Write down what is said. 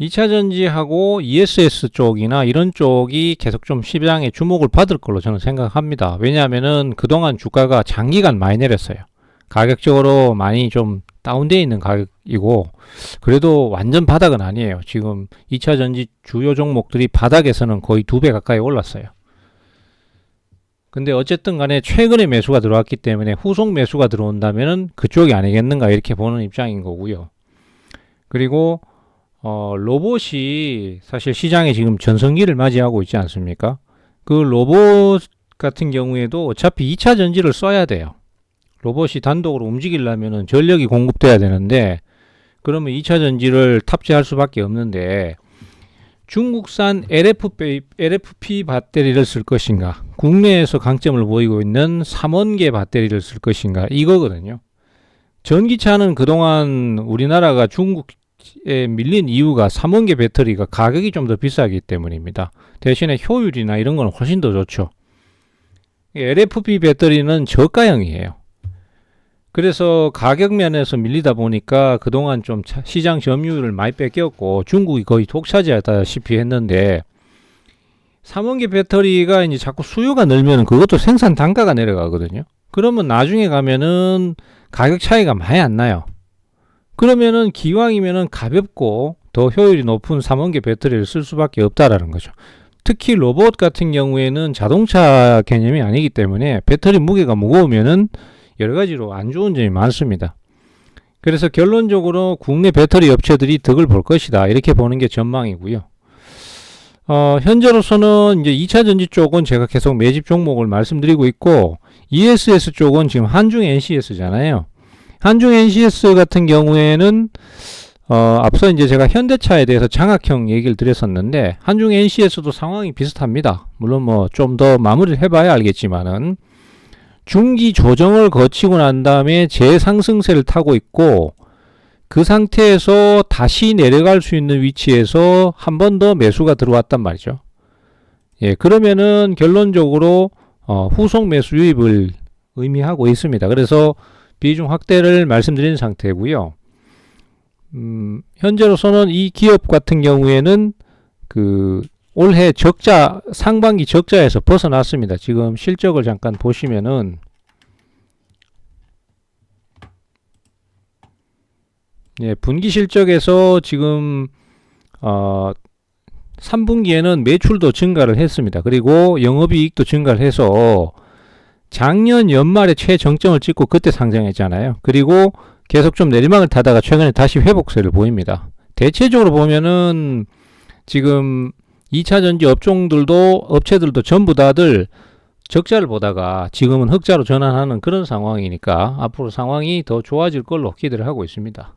2차 전지하고 ESS 쪽이나 이런 쪽이 계속 좀 시장에 주목을 받을 걸로 저는 생각합니다. 왜냐하면은 그동안 주가가 장기간 많이 내렸어요. 가격적으로 많이 좀 다운되어 있는 가격이고 그래도 완전 바닥은 아니에요. 지금 2차 전지 주요 종목들이 바닥에서는 거의 두 배 가까이 올랐어요. 근데 어쨌든 간에 최근에 매수가 들어왔기 때문에 후속 매수가 들어온다면은 그쪽이 아니겠는가 이렇게 보는 입장인 거고요. 그리고 어, 로봇이 사실 시장에 지금 전성기를 맞이하고 있지 않습니까? 그 로봇 같은 경우에도 어차피 2차 전지를 써야 돼요. 로봇이 단독으로 움직이려면 전력이 공급돼야 되는데 그러면 2차 전지를 탑재할 수밖에 없는데 중국산 LFP, LFP 배터리를 쓸 것인가 국내에서 강점을 보이고 있는 3원계 배터리를 쓸 것인가 이거거든요. 전기차는 그동안 우리나라가 중국 에 밀린 이유가 3원계 배터리가 가격이 좀 더 비싸기 때문입니다. 대신에 효율이나 이런 건 훨씬 더 좋죠. LFP 배터리는 저가형이에요. 그래서 가격 면에서 밀리다 보니까 그동안 좀 차- 시장 점유율을 많이 뺏겼고 중국이 거의 독차지하다시피 했는데 삼원계 배터리가 이제 자꾸 수요가 늘면 그것도 생산 단가가 내려가거든요. 그러면 나중에 가면은 가격 차이가 많이 안 나요. 그러면은 기왕이면은 가볍고 더 효율이 높은 삼원계 배터리를 쓸 수밖에 없다라는 거죠. 특히 로봇 같은 경우에는 자동차 개념이 아니기 때문에 배터리 무게가 무거우면은 여러 가지로 안 좋은 점이 많습니다. 그래서 결론적으로 국내 배터리 업체들이 덕을 볼 것이다. 이렇게 보는 게 전망이고요. 어, 현재로서는 이제 2차 전지 쪽은 제가 계속 매집 종목을 말씀드리고 있고 ESS 쪽은 지금 한중 NCS잖아요. 한중 NCS 같은 경우에는 어, 앞서 이제 제가 현대차에 대해서 장학형 얘기를 드렸었는데 한중 NCS도 상황이 비슷합니다. 물론 뭐 좀 더 마무리를 해봐야 알겠지만은 중기 조정을 거치고 난 다음에 재상승세를 타고 있고 그 상태에서 다시 내려갈 수 있는 위치에서 한 번 더 매수가 들어왔단 말이죠. 예, 그러면은 결론적으로 어, 후속 매수 유입을 의미하고 있습니다. 그래서 비중 확대를 말씀드린 상태고요. 음, 현재로서는 이 기업 같은 경우에는 그 올해 적자 상반기 적자에서 벗어났습니다. 지금 실적을 잠깐 보시면은 예, 분기 실적에서 지금 어 3분기에는 매출도 증가를 했습니다. 그리고 영업이익도 증가를 해서 작년 연말에 최정점을 찍고 그때 상장했잖아요. 그리고 계속 좀 내리막을 타다가 최근에 다시 회복세를 보입니다. 대체적으로 보면은 지금 2차 전지 업종들도 업체들도 전부 다들 적자를 보다가 지금은 흑자로 전환하는 그런 상황이니까 앞으로 상황이 더 좋아질 걸로 기대를 하고 있습니다.